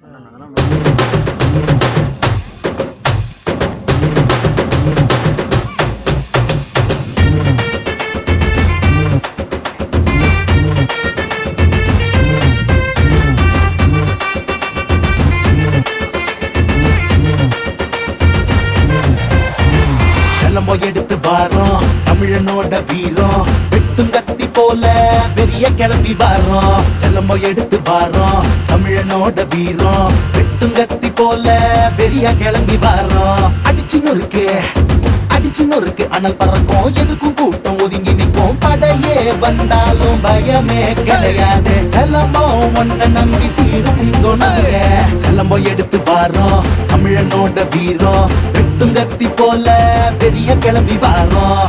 செலம்போ எடுத்து வாரோம் தமிழனோட வீரம். வெட்டும் கத்தி போல பெரிய கிளம்பி வரோம் செல்லமோ எடுத்து வரோம். தமிழனோட வீரம். வெட்டும் கத்தி போல பெரிய கிளம்பி வரோம் அடிச்சு நொறுக்கு அடிச்சு நொறுக்கு. அனல் பறக்கும் எதுக்கும் கூட்டம். ஒதுங்கி நிற்கும் படையே வந்தாலும் பயமே கிடையாது. செல்லமோ ஒன்ன நம்பி சீரு சிங்கம் செல்லமோ எடுத்து வரோம். தமிழனோட வீரம். வெட்டும் கத்தி போல பெரிய கிளம்பி வரோம்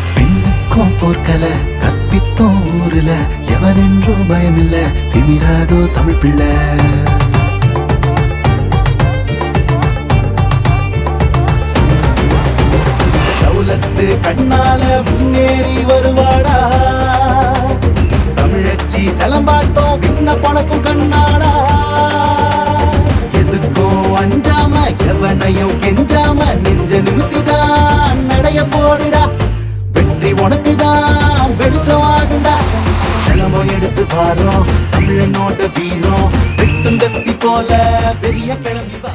பெண்ணுக்கும் போர்க்கல கற்பித்தோம் ஊருல. எவனென்றும் பயமில்ல திமிராதோ தமிழ் பிள்ளை. கண்ணால முன்னேறி வருவாடா. தமிழச்சி செலம்பாட்டம் விண்ண பழக்கும் கண்ணாடா. எதுக்கும் அஞ்சாம எவனையும் கெஞ்சாம நெஞ்ச நிமித்திதான். செலம்பம் எடுத்து வாரோம் தமிழனோட வீரம் வெட்டும் கத்தி போல பெரிய கிளம்பி வா